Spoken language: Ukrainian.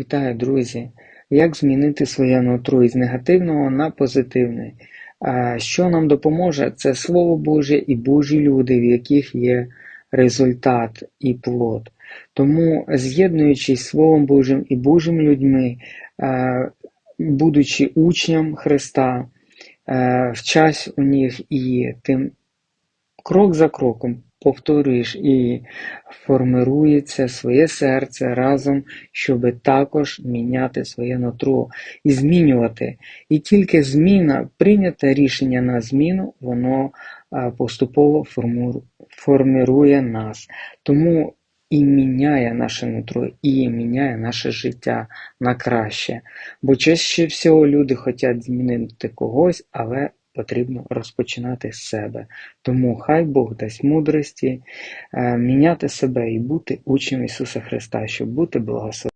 Вітаю, друзі! Як змінити своє нутро із негативного на позитивне? Що нам допоможе? Це Слово Боже і Божі люди, в яких є результат і плод. Тому, з'єднуючись Словом Божим і Божими людьми, будучи учням Христа, вчась у них і тим крок за кроком повторюєш і формирується своє серце разом, щоб також міняти своє нутро і змінювати. І тільки зміна, прийняте рішення на зміну, воно поступово форму- формирує нас. Тому і міняє наше нутро, і міняє наше життя на краще. Бо чаще всього люди хочуть змінити когось, але потрібно розпочинати з себе. Тому хай Бог дасть мудрості е, міняти себе і бути учнем Ісуса Христа, щоб бути благословенним.